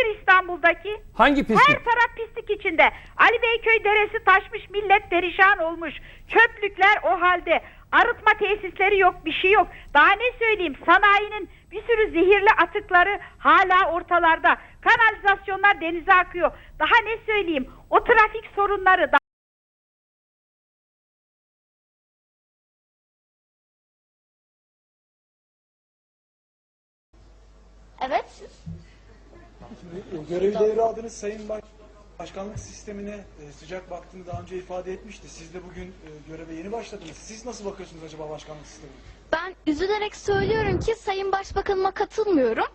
nedir İstanbul'daki? Hangi pislik? Her taraf pislik içinde. Ali Beyköy deresi taşmış, millet perişan olmuş. Çöplükler o halde. Arıtma tesisleri yok, bir şey yok. Daha ne söyleyeyim? Sanayinin bir sürü zehirli atıkları hala ortalarda. Kanalizasyonlar denize akıyor. Daha ne söyleyeyim? O trafik sorunları, Evet. Görevi devraldığınız Sayın Baş- Başkanlık sistemine e, sıcak baktığını daha önce ifade etmişti. Siz de bugün e, göreve yeni başladınız. Siz nasıl bakıyorsunuz acaba başkanlık sistemine? Ben üzülerek söylüyorum ki Sayın Başbakanıma katılmıyorum.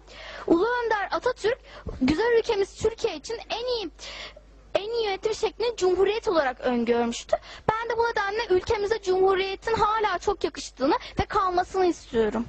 Ulu Önder Atatürk güzel ülkemiz Türkiye için en iyi en iyi yönetim şeklini cumhuriyet olarak öngörmüştü. Ben de bu nedenle ülkemize cumhuriyetin hala çok yakıştığını ve kalmasını istiyorum.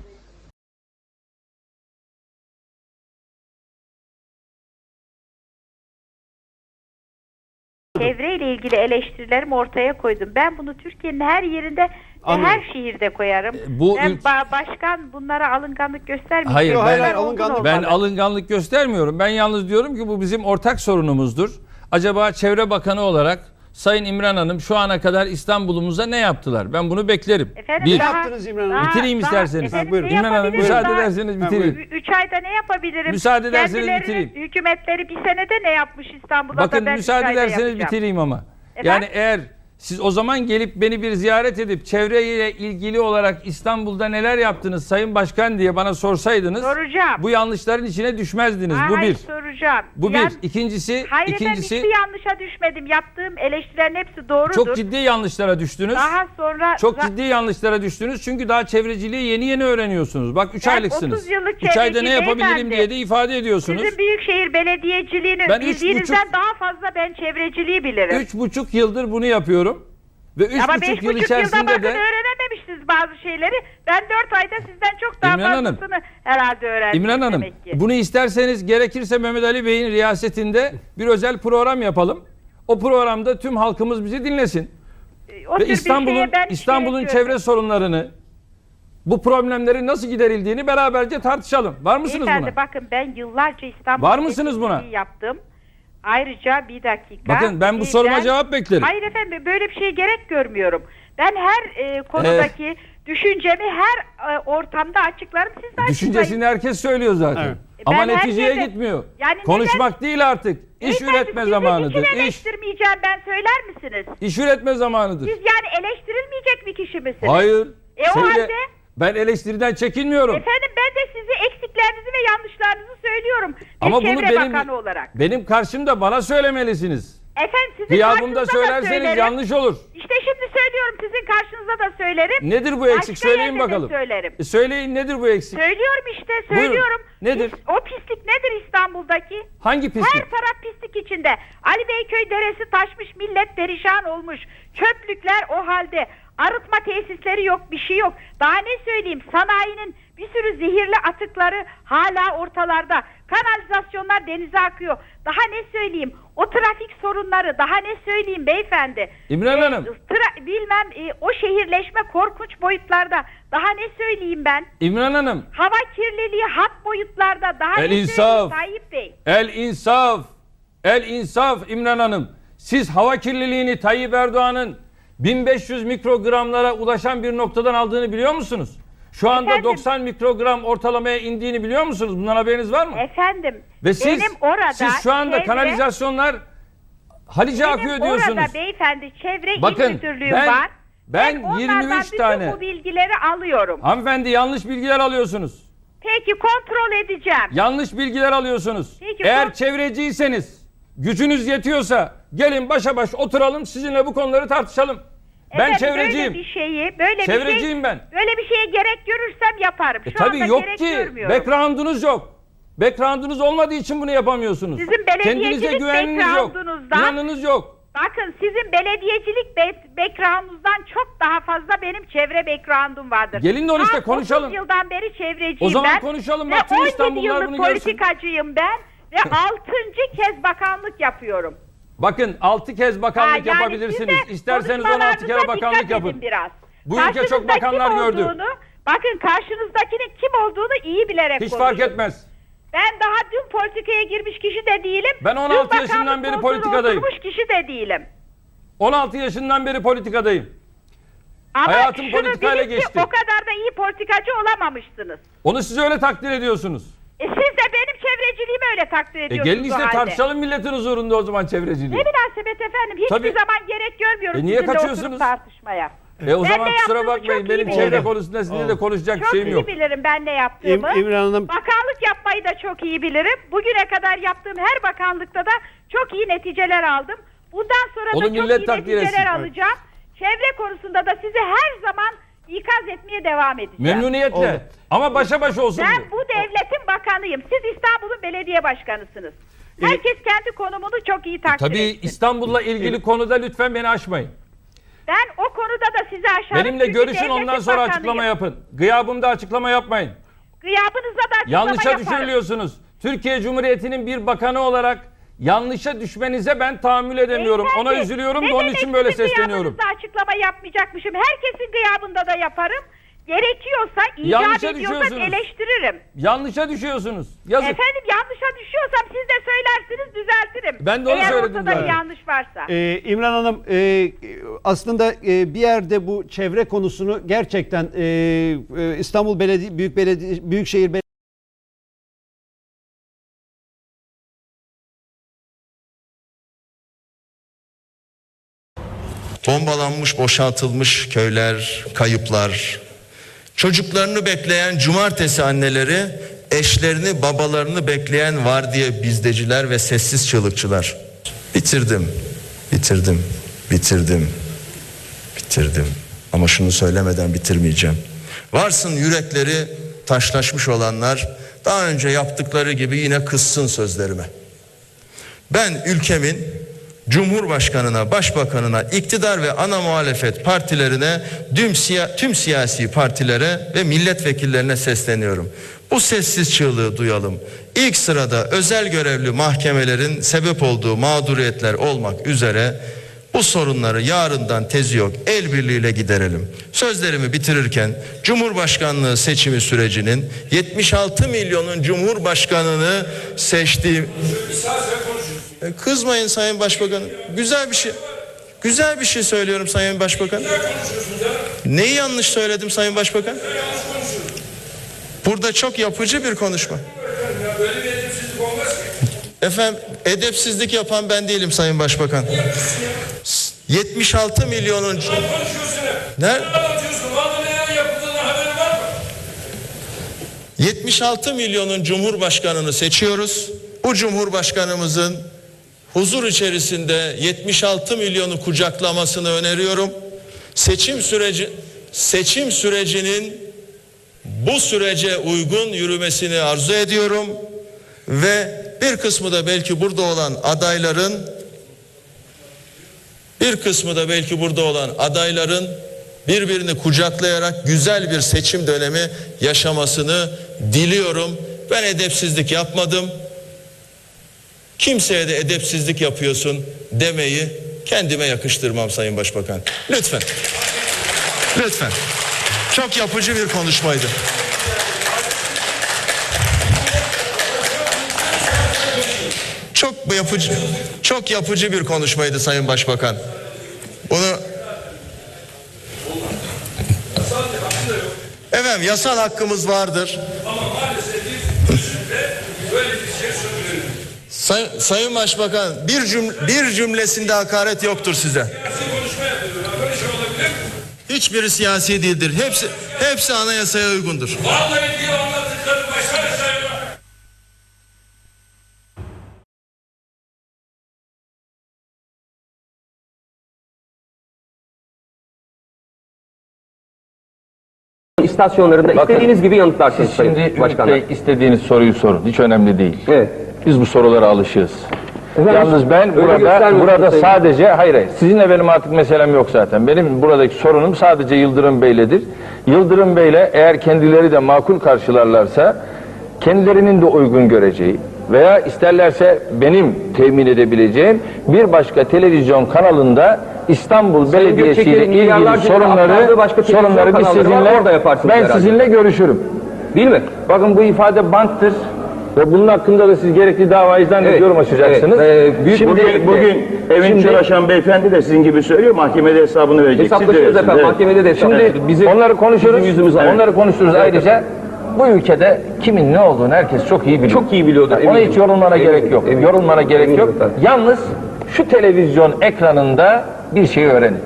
Çevreyle ilgili eleştirilerimi ortaya koydum. Ben bunu Türkiye'nin her yerinde ve Anladım. her şehirde koyarım. E, bu ben ülk- ba- başkan bunlara alınganlık göstermiyor. Hayır, Bunlar ben- alınganlık-. Ben alınganlık göstermiyorum. Ben yalnız diyorum ki bu bizim ortak sorunumuzdur. Acaba Çevre Bakanı olarak Sayın İmran Hanım şu ana kadar İstanbul'umuza ne yaptılar? Ben bunu beklerim. Efendim, Bir, Ne yaptınız İmran Hanım? Bitireyim isterseniz. efendim, buyurun. İmran Hanım müsaade daha? ederseniz bitireyim. buyurun. Üç ayda ne yapabilirim? Müsaade ederseniz bitireyim. hükümetleri bir senede ne yapmış İstanbul'da Bakın da ben üç müsaade ederseniz bitireyim ama. Efendim? Yani eğer siz o zaman gelip beni bir ziyaret edip çevreyle ilgili olarak İstanbul'da neler yaptınız Sayın Başkan diye bana sorsaydınız Soracağım. bu yanlışların içine düşmezdiniz. bu Hayır, bir. soracağım. Bu bir. İkincisi, Hayır ikincisi efendim hiçbir yanlışa düşmedim. Yaptığım eleştirilerin hepsi doğrudur. çok ciddi yanlışlara düştünüz. Daha sonra Çok ciddi yanlışlara düştünüz çünkü daha çevreciliği yeni yeni öğreniyorsunuz. Bak 3 Ben aylıksınız. 30 yıllık 3 ayda ne çevreci yapabilirim beyefendi. diye de ifade ediyorsunuz. Sizin büyükşehir belediyeciliğini Ben üç bildiğinizden buçuk- daha fazla ben çevreciliği bilirim. Üç buçuk yıldır bunu yapıyorum. Ve üç Ama beş buçuk buçuk yıl yılda içerisinde bakın de öğrenememişsiniz bazı şeyleri. Ben dört ayda sizden çok daha İmran Hanım. fazlasını herhalde öğrendim. İmran Hanım demek ki. bunu isterseniz gerekirse Mehmet Ali Bey'in riyasetinde bir özel program yapalım. O programda tüm halkımız bizi dinlesin. O tür Ve bir İstanbul'un şeye ben İstanbul'un şey çevre sorunlarını bu problemlerin nasıl giderildiğini beraberce tartışalım. Var mısınız Beyefendi buna? bakın ben yıllarca İstanbul Var mısınız buna? yaptım. Ayrıca bir dakika. Bakın ben bu bir- soruma cevap beklerim. Hayır efendim böyle bir şeye gerek görmüyorum. Ben her e, konudaki düşüncemi her e, ortamda açıklarım. Siz de Düşüncesini açıklayın. herkes söylüyor zaten. Evet. Ama Ben neticeye herkese- gitmiyor. Yani Konuşmak değil artık. İş Beyefendi, üretme sizi zamanıdır. İş eleştirmeyeceğim ben söyler misiniz? iş üretme zamanıdır. Siz yani eleştirilmeyecek bir kişi misiniz? Hayır. E o Söyle- halde Ben eleştiriden çekinmiyorum. efendim ben de size eksiklerinizi ve yanlışlarınızı söylüyorum. Bir Ama bunu benim bakanı olarak. benim karşımda bana söylemelisiniz. Efendim sizin Gıyabımda karşınızda da söylerseniz söylerim. yanlış olur. İşte şimdi söylüyorum sizin karşınızda da söylerim. Nedir bu eksik? Başka Söyleyin yerde de bakalım. söylerim. E söyleyin nedir bu eksik? Söylüyorum işte Buyurun. söylüyorum. Nedir? Pis- o pislik nedir İstanbul'daki? Hangi pislik? Her taraf pislik içinde. Ali Beyköy deresi taşmış, millet perişan olmuş. Çöplükler o halde. Arıtma tesisleri yok, bir şey yok. Daha ne söyleyeyim? Sanayinin bir sürü zehirli atıkları hala ortalarda. Kanalizasyonlar denize akıyor. Daha ne söyleyeyim? O trafik sorunları daha ne söyleyeyim beyefendi? İmran Ee, Hanım. tra- bilmem e, o şehirleşme korkunç boyutlarda. Daha ne söyleyeyim ben? İmran Hanım, Hava kirliliği hat boyutlarda. Daha El ne insaf. söyleyeyim Tayyip Bey? el insaf, el insaf İmran Hanım. Siz hava kirliliğini Tayyip Erdoğan'ın 1500 mikrogramlara ulaşan bir noktadan aldığını biliyor musunuz? Şu anda Efendim? 90 mikrogram ortalamaya indiğini biliyor musunuz? Bundan haberiniz var mı? Efendim Ve siz, benim orada siz şu anda çevre- kanalizasyonlar Halice benim akıyor diyorsunuz. orada beyefendi çevre Bakın, il müdürlüğüm ben- var. ben onlardan 23 bütün tane- bu bilgileri alıyorum. Hanımefendi yanlış bilgiler alıyorsunuz. Peki kontrol edeceğim. Yanlış bilgiler alıyorsunuz. Peki, Eğer çevreciyseniz, gücünüz yetiyorsa gelin başa baş oturalım sizinle bu konuları tartışalım. ben Efendim, çevreciyim. Böyle bir şeyi, böyle bir Çevreciyim şey, ben. Böyle bir şeye gerek görürsem yaparım. Şu E tabii anda yok gerek ki. görmüyorum. Background'unuz yok. Background'unuz olmadığı için bunu yapamıyorsunuz. Sizin belediyecilik güveniniz yok. İnanınız yok. Bakın sizin belediyecilik be- background'unuzdan çok daha fazla benim çevre background'um vardır. Gelin de onu işte konuşalım. 30 yıldan beri çevreciyim O zaman ben. konuşalım, Ve bak tüm 17 İstanbullular yıllık bunu görsün. politikacıyım ben. Ve 6. kez bakanlık yapıyorum. Bakın 6 kez bakanlık Ha, yani yapabilirsiniz. İsterseniz 16 kere konuşmalarınıza bakanlık yapın. Biraz. Bu ülke çok bakanlar gördü. olduğunu, Bakın karşınızdakinin kim olduğunu iyi bilerek Hiç konuşun. fark etmez. Ben daha dün politikaya girmiş kişi de değilim. Ben Dün 16 yaşından beri politikadayım. Oturmuş kişi de değilim. 16 yaşından beri politikadayım. Ama Hayatım politikayla geçti. o kadar da iyi politikacı olamamışsınız. Onu siz öyle takdir ediyorsunuz. E siz de benim çevreciliğimi öyle takdir E ediyorsunuz gelin işte o halde. tartışalım milletin huzurunda o zaman çevreciliği. Ne münasebet efendim. Hiçbir Tabii. zaman gerek görmüyorum E niye sizinle kaçıyorsunuz? oturup tartışmaya. E o Ben zaman ne kusura yaptığımı bakmayın çok iyi benim bilirim. çevre konusunda sizinle de konuşacak bir Çok şeyim iyi yok. bilirim ben ne yaptığımı. İm- İmran Hanım Bakanlık yapmayı da çok iyi bilirim. Bugüne kadar yaptığım her bakanlıkta da çok iyi neticeler aldım. Bundan sonra Onu da çok millet iyi takdir neticeler etsin. alacağım. Çevre konusunda da sizi her zaman ikaz etmeye devam edeceğim. Memnuniyetle. Olur. Ama başa baş olsun Ben bu. bu devletin bakanıyım. Siz İstanbul'un belediye başkanısınız. Herkes kendi konumunu çok iyi takdir Tabii etsin. İstanbul'la ilgili konuda lütfen beni aşmayın. Ben o konuda da sizi aşarım. Benimle çünkü görüşün devletin ondan sonra bakanıyım. açıklama yapın. Gıyabımda açıklama yapmayın. Gıyabınızda da açıklama Yanlışa yaparım. düşürülüyorsunuz. Türkiye Cumhuriyeti'nin bir bakanı olarak yanlışa düşmenize ben tahammül edemiyorum. Ona Beyefendi, üzülüyorum ne da onun demek için böyle sizin sesleniyorum. gıyabınızda açıklama yapmayacakmışım. Herkesin gıyabında da yaparım. Gerekiyorsa, icap Yanlışa düşüyorsunuz. eleştiririm. Yanlışa düşüyorsunuz. Yazık. Efendim yanlışa düşüyorsam siz de söylersiniz düzeltirim. Ben de onu Eğer söyledim ortada bir zaten. yanlış varsa. Ee, İmran Hanım e, aslında e, bir yerde bu çevre konusunu gerçekten e, e, İstanbul Belediye Büyük Belediye Büyükşehir Belediye Bombalanmış, boşaltılmış köyler, kayıplar. Çocuklarını bekleyen cumartesi anneleri, eşlerini, babalarını bekleyen var diye bizdeciler ve sessiz çığlıkçılar. Bitirdim, bitirdim, bitirdim, bitirdim. Ama şunu söylemeden bitirmeyeceğim. Varsın yürekleri taşlaşmış olanlar daha önce yaptıkları gibi yine kızsın sözlerime. Ben ülkemin Cumhurbaşkanına, Başbakanına, iktidar ve ana muhalefet partilerine, tüm, siya- tüm siyasi partilere ve milletvekillerine sesleniyorum. Bu sessiz çığlığı duyalım. İlk sırada özel görevli mahkemelerin sebep olduğu mağduriyetler olmak üzere bu sorunları yarından tezi yok el birliğiyle giderelim. Sözlerimi bitirirken Cumhurbaşkanlığı seçimi sürecinin 76 milyonun Cumhurbaşkanını seçtiği Kızmayın Sayın Başbakanım. Güzel bir şey. Güzel bir şey söylüyorum Sayın Başbakan. Neyi yanlış söyledim Sayın Başbakan? Burada çok yapıcı bir konuşma. Efendim edepsizlik yapan ben değilim Sayın Başbakan. 76 milyonun... Ne? 76 milyonun cumhurbaşkanını seçiyoruz. Bu cumhurbaşkanımızın huzur içerisinde 76 milyonu kucaklamasını öneriyorum. Seçim süreci seçim sürecinin bu sürece uygun yürümesini arzu ediyorum ve bir kısmı da belki burada olan adayların bir kısmı da belki burada olan adayların birbirini kucaklayarak güzel bir seçim dönemi yaşamasını diliyorum. Ben edepsizlik yapmadım. Kimseye de edepsizlik yapıyorsun demeyi kendime yakıştırmam Sayın Başbakan. Lütfen. Lütfen. Çok yapıcı bir konuşmaydı. Çok yapıcı, çok yapıcı bir konuşmaydı Sayın Başbakan. Bunu Efendim yasal hakkımız vardır. Say, Sayın Başbakan bir cümle, bir cümlesinde hakaret yoktur size. Hiçbiri siyasi değildir. Hepsi hepsi anayasaya uygundur. Vallahi anlattıkları başka istasyonlarında istediğiniz gibi yanıtlarsınız Siz şimdi Sayın. Ümit Bey istediğiniz soruyu sorun. Hiç önemli değil. Evet. Biz bu sorulara alışığız. Efendim, Yalnız ben burada burada Sayın- sadece hayır hayır sizinle benim artık meselem yok zaten. Benim buradaki sorunum sadece Yıldırım Bey'ledir. Yıldırım Bey'le eğer kendileri de makul karşılarlarsa kendilerinin de uygun göreceği veya isterlerse benim temin edebileceğim bir başka televizyon kanalında İstanbul Belediyesi ile ilgili sorunları başka sorunları biz sizinle orada yaparsınız ben herhalde. sizinle görüşürüm. Değil mi? Bakın bu ifade banttır. Ve bunun hakkında da siz gerekli davayı zannediyorum Evet, açacaksınız. evet. Ee, büyük Şimdi, bugün- Bugün evin Şimdi- çalışan beyefendi de sizin gibi söylüyor. Mahkemede hesabını verecek. Verirsiniz, efendim. evet. Mahkemede de Şimdi hesaplaşırız. bizim onları konuşuyoruz. bizim yüzümüz var. Onları konuşuruz ayrıca. Bu ülkede kimin ne olduğunu herkes çok iyi biliyor. Çok iyi biliyordur, Ona eminim. hiç yorulmana Eminim, gerek yok. eminim. Yorulmana gerek Eminim yok. efendim. Yalnız şu televizyon ekranında bir şey öğrenin.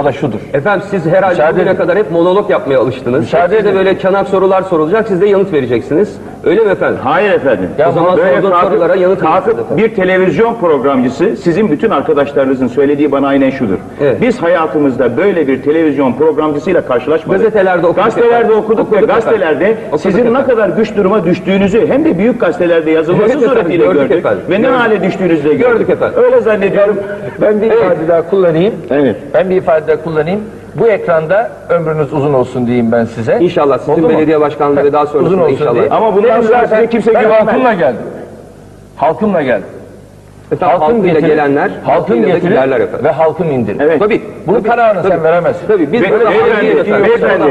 O da şudur. Efendim siz herhalde Müsaade bugüne edin. kadar hep monolog yapmaya alıştınız. Müsaade Size edin. böyle çanak sorular sorulacak, siz de yanıt vereceksiniz. Öyle mi efendim? Hayır efendim. Ya o zaman Böyle sorulara yanıt kalkıp bir televizyon programcısı sizin bütün arkadaşlarınızın söylediği bana aynen şudur. Evet. Biz hayatımızda böyle bir televizyon programcısıyla karşılaşmadık. Gazetelerde okuduk Gazetelerde efendim. okuduk, Okuduk ve gazetelerde efendim. Okuduk sizin ne efendim. kadar güç duruma düştüğünüzü hem de büyük gazetelerde yazılması Evet suretiyle gördük gördük. efendim. Ve ne Gördük. hale düştüğünüzü de gördük. Gördük efendim. Öyle zannediyorum. Ben bir ifade daha kullanayım. Evet. Ben bir ifade daha kullanayım. Bu ekranda ömrünüz uzun olsun diyeyim ben size. İnşallah sizin Oldu mu? belediye başkanlığı daha sonrasında uzun olsun inşallah. diye. Ama bundan Benim sonra zaten- size kimse ben güvenmez. halkımla geldim. Halkımla geldim. Efendim, halkıyla getirip- gelenler, halkın getirip ve halkın indirir. Evet. Tabii. Bunun tabii, kararını tabii. sen veremezsin. Tabii biz böyle beyefendi, beyefendi,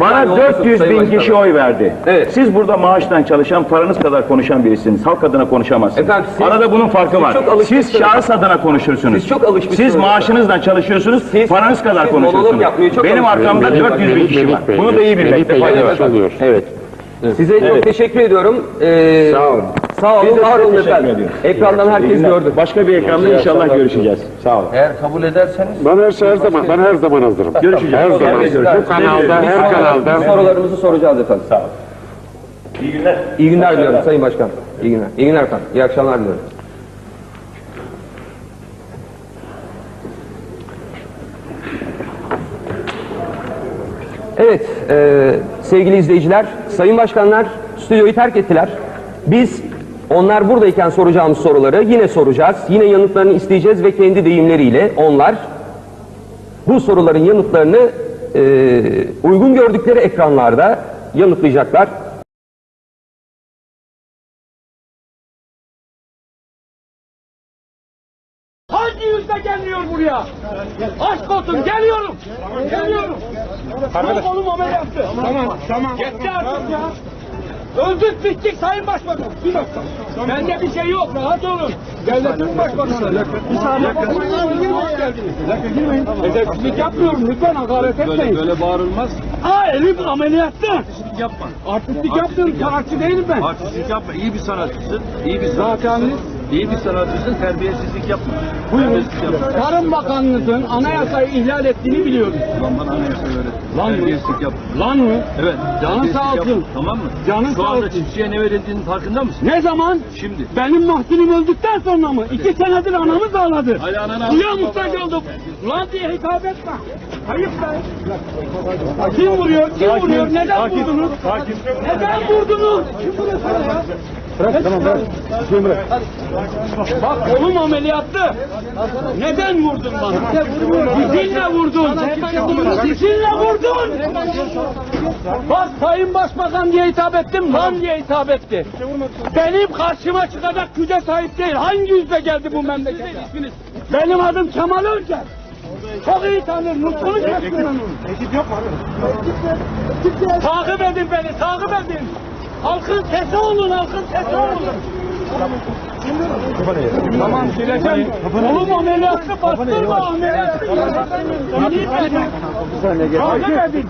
bana olursunuz 400 Sayın bin kişi oy verdi. Evet. Siz burada maaştan çalışan, paranız kadar konuşan birisiniz. Halk adına konuşamazsınız. Efendim, siz- Arada bunun farkı var. Siz şahıs adına konuşursunuz. Siz çok alışmışsınız. Siz maaşınızdan çalışıyorsunuz, Siz- paranız kadar konuşuyorsunuz. Benim arkamda 400 bin kişi var. Bunu da iyi bilmekte fayda var. Evet. Size çok teşekkür ediyorum. Ee, Sağ olun. Sağ olun, var olun efendim. Ekrandan herkes gördü. Başka bir ekranda inşallah görüşeceğiz. Sağ olun. Eğer kabul ederseniz Ben her şey her zaman ben her zaman hazırım. Görüşeceğiz. Her zaman. Bu kanalda her kanalda Sorularımızı soracağız efendim. Sağ olun. İyi günler. İyi günler diliyorum Sayın Başkan. İyi günler. İyi günler efendim. İyi akşamlar diliyorum. Evet, e, sevgili izleyiciler, sayın başkanlar stüdyoyu terk ettiler. Biz onlar buradayken soracağımız soruları yine soracağız. Yine yanıtlarını isteyeceğiz ve kendi deyimleriyle onlar bu soruların yanıtlarını e, uygun gördükleri ekranlarda yanıtlayacaklar. Hangi yüzle gelmiyor buraya? Aşk olsun geliyorum. Geliyorum. Arkadaş. Oğlum ameliyattı. Tamam tamam. Yetti artık ya. Öldük bittik Sayın Başbakan. Bir dakika. Bende bir şey yok. Rahat olun. Devletin başbakanı. Bir saniye. Hoş geldiniz. Girmeyin. Edepsizlik yapmıyorum. Lütfen hakaret etmeyin. Böyle bağırılmaz. Aa elim ameliyatta. Artistlik yapma. Artistlik yapmıyorum. Sanatçı değilim ben. Artistlik yapma. İyi bir sanatçısın. İyi bir sanatçısın. İyi bir sanatçısın. Terbiyesizlik yapma. Buyurun. Tarım Bakanlığı'nın anayasayı ihlal ettiğini biliyoruz. Lan bana anayasa öğret. Lan mı? Terbiyesizlik yapma. Lan mı? Evet. Canın sağ olsun. Tamam mı? Canın Şu sağ anda olsun. çiftçiye ne verildiğinin farkında mısın? Ne zaman? Şimdi. Benim mahzunum öldükten sonra mı? İki senedir anamız ağladı. Hala ananı ağladı. muhtaç olduk. Lan diye hitap etme. Ayıp be. Kim vuruyor? Kim vuruyor? Neden vurdunuz? Neden vurdunuz? Kim vuruyor sana ya? Bak oğlum ameliyattı. Neden vurdun bana? Dizinle vurdun. Dizinle vurdun. Bak Sayın Başbakan diye hitap ettim, lan diye hitap etti. Benim karşıma çıkacak güce sahip değil. Hangi yüzle geldi bu memlekete? Benim adım Kemal Öncel. Çok iyi. Konuşmasın ben onu. Ekip yok mu? Takip edin beni, takip edin. Halkın sesi olun, halkın sesi olun. Tamam sileceğim. Oğlum ameliyatı bastırma ameliyatı. Beni. Takip edin.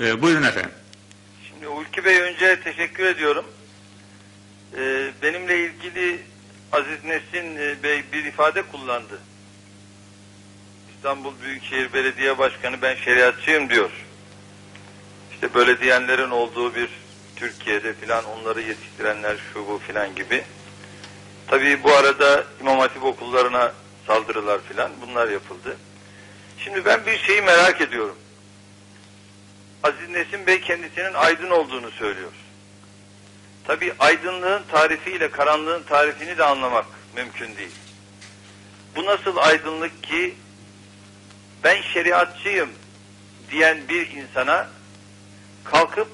Ee, buyurun efendim. Şimdi Hulki Bey önce teşekkür ediyorum. Ee, benimle ilgili Aziz Nesin e, Bey bir ifade kullandı. İstanbul Büyükşehir Belediye Başkanı ben şeriatçıyım diyor. İşte böyle diyenlerin olduğu bir Türkiye'de filan onları yetiştirenler şu bu filan gibi. Tabii bu arada İmam Hatip okullarına saldırılar filan bunlar yapıldı. Şimdi ben bir şeyi merak ediyorum. Aziz Nesin Bey kendisinin aydın olduğunu söylüyor. Tabi aydınlığın tarifiyle karanlığın tarifini de anlamak mümkün değil. Bu nasıl aydınlık ki ben şeriatçıyım diyen bir insana kalkıp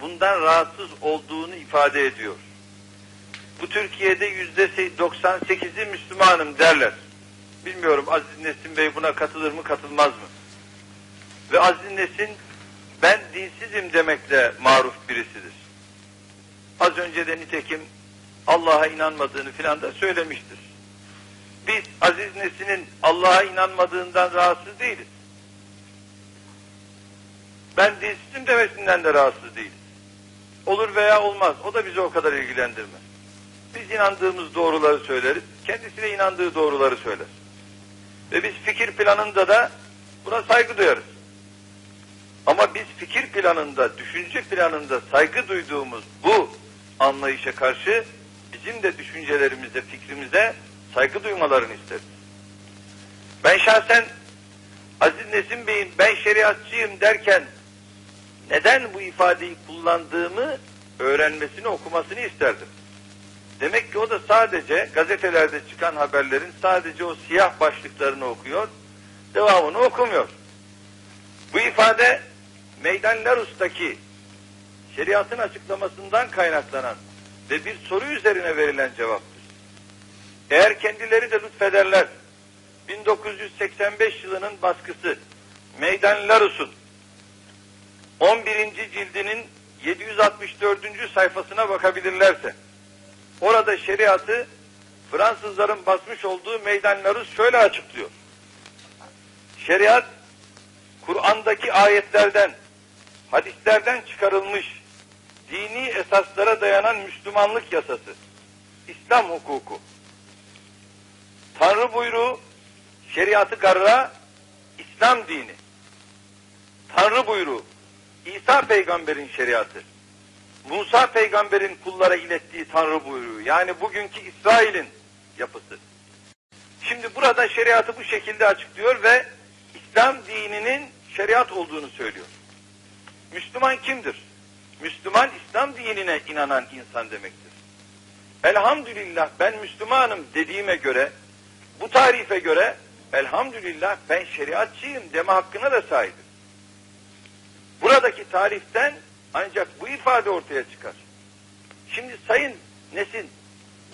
bundan rahatsız olduğunu ifade ediyor. bu Türkiye'de yüzde 98'i Müslümanım derler. Bilmiyorum Aziz Nesin Bey buna katılır mı katılmaz mı? Ve Aziz Nesin ben dinsizim demekle maruf birisidir. Az önce de nitekim Allah'a inanmadığını filan da söylemiştir. Biz Aziz Nesin'in Allah'a inanmadığından rahatsız değiliz. Ben dinsizim demesinden de rahatsız değiliz. Olur veya olmaz. O da bizi o kadar ilgilendirmez. Biz inandığımız doğruları söyleriz. Kendisi de inandığı doğruları söyler. Ve biz fikir planında da buna saygı duyarız. Ama biz fikir planında, düşünce planında saygı duyduğumuz bu anlayışa karşı bizim de düşüncelerimize, fikrimize saygı duymalarını isteriz. Ben şahsen Aziz Nesin Bey'in ben şeriatçıyım derken neden bu ifadeyi kullandığımı öğrenmesini, okumasını isterdim. Demek ki o da sadece gazetelerde çıkan haberlerin sadece o siyah başlıklarını okuyor, devamını okumuyor. Bu ifade Meydan Larus'taki şeriatın açıklamasından kaynaklanan ve bir soru üzerine verilen cevaptır. Eğer kendileri de lütfederler, 1985 yılının baskısı Meydan Larus'un 11. cildinin 764. sayfasına bakabilirlerse, orada şeriatı Fransızların basmış olduğu Meydan Larus şöyle açıklıyor. Şeriat, Kur'an'daki ayetlerden, hadislerden çıkarılmış dini esaslara dayanan Müslümanlık yasası, İslam hukuku. Tanrı buyruğu, şeriatı garra, İslam dini. Tanrı buyruğu, İsa peygamberin şeriatı. Musa peygamberin kullara ilettiği Tanrı buyruğu. Yani bugünkü İsrail'in yapısı. Şimdi burada şeriatı bu şekilde açıklıyor ve İslam dininin şeriat olduğunu söylüyor. Müslüman kimdir? Müslüman İslam dinine inanan insan demektir. Elhamdülillah ben Müslümanım dediğime göre, bu tarife göre elhamdülillah ben şeriatçıyım deme hakkına da sahibim. Buradaki tariften ancak bu ifade ortaya çıkar. Şimdi sayın Nesin,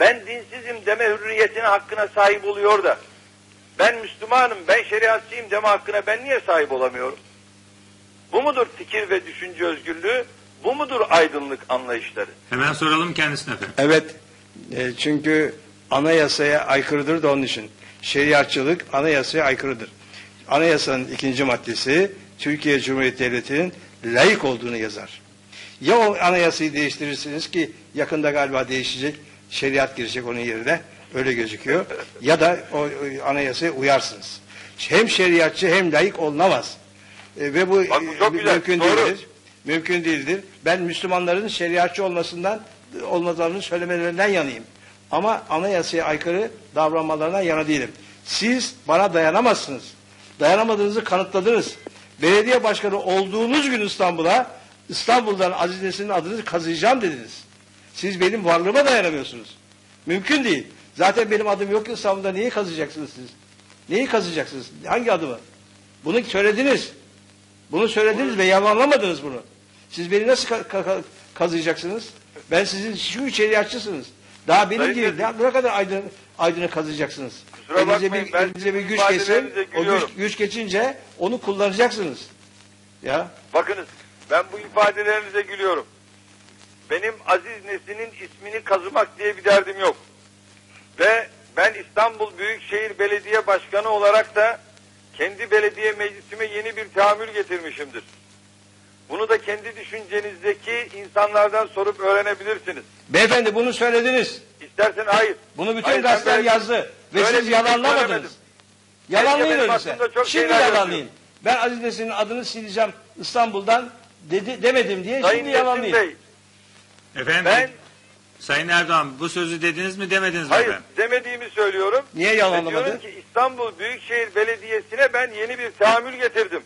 ben dinsizim deme hürriyetine hakkına sahip oluyor da, ben Müslümanım, ben şeriatçıyım deme hakkına ben niye sahip olamıyorum? Bu mudur fikir ve düşünce özgürlüğü? Bu mudur aydınlık anlayışları? Hemen soralım kendisine efendim. Evet. E, çünkü anayasaya aykırıdır da onun için. Şeriatçılık anayasaya aykırıdır. Anayasanın ikinci maddesi Türkiye Cumhuriyeti Devleti'nin layık olduğunu yazar. Ya o anayasayı değiştirirsiniz ki yakında galiba değişecek, şeriat girecek onun yerine öyle gözüküyor. Ya da o, anayasaya uyarsınız. Hem şeriatçı hem layık olunamaz. E, ve bu, Bak bu çok e, güzel, mümkün doğru. değildir. Mümkün değildir. Ben Müslümanların şeriatçı olmasından olmalarını söylemelerinden yanayım. Ama anayasaya aykırı davranmalarına yana değilim. Siz bana dayanamazsınız. Dayanamadığınızı kanıtladınız. Belediye başkanı olduğunuz gün İstanbul'a İstanbul'dan Aziz Nesin'in adını kazıyacağım dediniz. Siz benim varlığıma dayanamıyorsunuz. Mümkün değil. Zaten benim adım yok İstanbul'da neyi kazıyacaksınız siz? Neyi kazıyacaksınız? Hangi adımı? Bunu söylediniz. Bunu söylediniz ve yalanlamadınız bunu. Siz beni nasıl ka- ka- ka- kazıyacaksınız? Ben sizin şu şeriatçısınız. Daha benim gibi Nesin. ne, kadar aydın, aydını kazıyacaksınız. Kusura elinize bir, ben elinize bir güç kesin. O güç, güç geçince onu kullanacaksınız. Ya. Bakınız ben bu ifadelerinize gülüyorum. Benim Aziz Nesin'in ismini kazımak diye bir derdim yok. Ve ben İstanbul Büyükşehir Belediye Başkanı olarak da kendi belediye meclisime yeni bir tahammül getirmişimdir. Bunu da kendi düşüncenizdeki insanlardan sorup öğrenebilirsiniz. Beyefendi bunu söylediniz. İstersen hayır. Bunu bütün Hayır, ben gazeteler böyle- yazdı. Ve böyle siz şey yalanlamadınız. Yalanlayın öyleyse. Şimdi yalanlayın. Ben Aziz Nesin'in adını sileceğim İstanbul'dan dedi, demedim diye Sayın şimdi yalanlayın. Bey, Efendim ben Sayın Erdoğan bu sözü dediniz mi demediniz mi hayır demediğimi söylüyorum. Niye yalanlamadı? diyorum ki İstanbul Büyükşehir Belediyesi'ne ben yeni bir tahammül getirdim.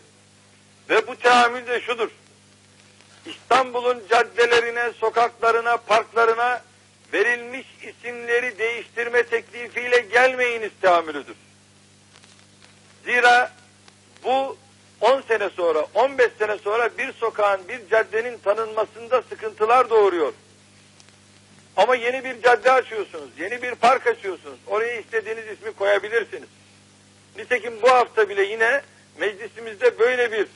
Ve bu tahammül de şudur. İstanbul'un caddelerine, sokaklarına, parklarına verilmiş isimleri değiştirme teklifiyle gelmeyiniz tahammülüdür. Zira bu 10 sene sonra, 15 sene sonra bir sokağın, bir caddenin tanınmasında sıkıntılar doğuruyor. Ama yeni bir cadde açıyorsunuz, yeni bir park açıyorsunuz. Oraya istediğiniz ismi koyabilirsiniz. Nitekim bu hafta bile yine meclisimizde böyle bir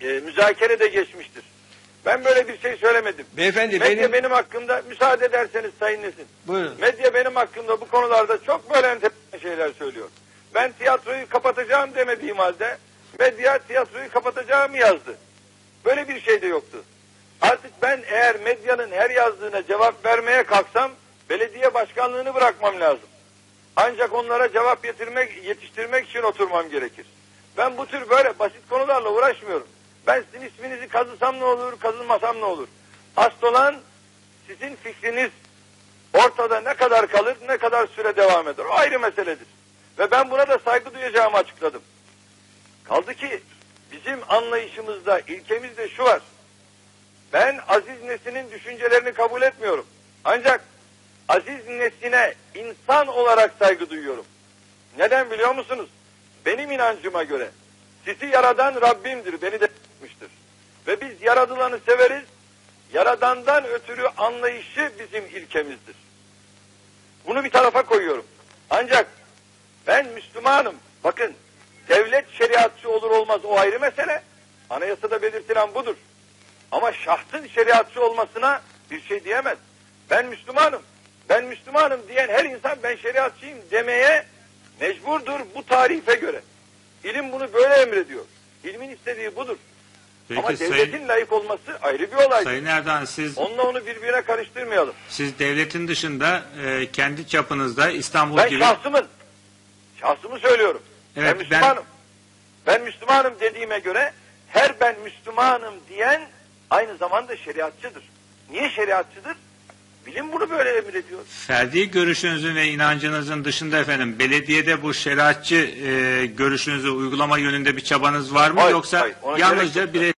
e, müzakere de geçmiştir. Ben böyle bir şey söylemedim. Beyefendi Medya benim... benim hakkımda müsaade ederseniz Sayın Nesin. Buyurun. Medya benim hakkımda bu konularda çok böyle enteresan şeyler söylüyor. Ben tiyatroyu kapatacağım demediğim halde medya tiyatroyu kapatacağımı yazdı. Böyle bir şey de yoktu. Artık ben eğer medyanın her yazdığına cevap vermeye kalksam belediye başkanlığını bırakmam lazım. Ancak onlara cevap getirmek, yetiştirmek için oturmam gerekir. Ben bu tür böyle basit konularla uğraşmıyorum. Ben sizin isminizi kazısam ne olur, kazınmasam ne olur? Asıl olan sizin fikriniz ortada ne kadar kalır, ne kadar süre devam eder. O ayrı meseledir. Ve ben buna da saygı duyacağımı açıkladım. Kaldı ki bizim anlayışımızda, ilkemizde şu var. Ben Aziz Nesin'in düşüncelerini kabul etmiyorum. Ancak Aziz Nesin'e insan olarak saygı duyuyorum. Neden biliyor musunuz? Benim inancıma göre sizi yaradan Rabbimdir, beni de yapmıştır. Ve biz yaradılanı severiz, yaradandan ötürü anlayışı bizim ilkemizdir. Bunu bir tarafa koyuyorum. Ancak ben Müslümanım. Bakın devlet şeriatçı olur olmaz o ayrı mesele. Anayasada belirtilen budur. Ama şahsın şeriatçı olmasına bir şey diyemez. Ben Müslümanım. Ben Müslümanım diyen her insan ben şeriatçıyım demeye mecburdur bu tarife göre. İlim bunu böyle emrediyor. İlmin istediği budur. Peki Ama Sayın, devletin layık olması ayrı bir olay. Sayın Erdoğan siz Onunla onu birbirine karıştırmayalım. siz devletin dışında e, kendi çapınızda İstanbul Ben gibi şahsımın, şahsımı söylüyorum. Evet, ben Müslümanım. Ben... Müslümanım dediğime göre her ben Müslümanım diyen aynı zamanda şeriatçıdır. Niye şeriatçıdır? Bilim bunu böyle emrediyor. ferdi görüşünüzün ve inancınızın dışında efendim belediyede bu şeriatçı e, görüşünüzü uygulama yönünde bir çabanız var mı Hayır, yoksa hayır, yalnızca gerek yok. bire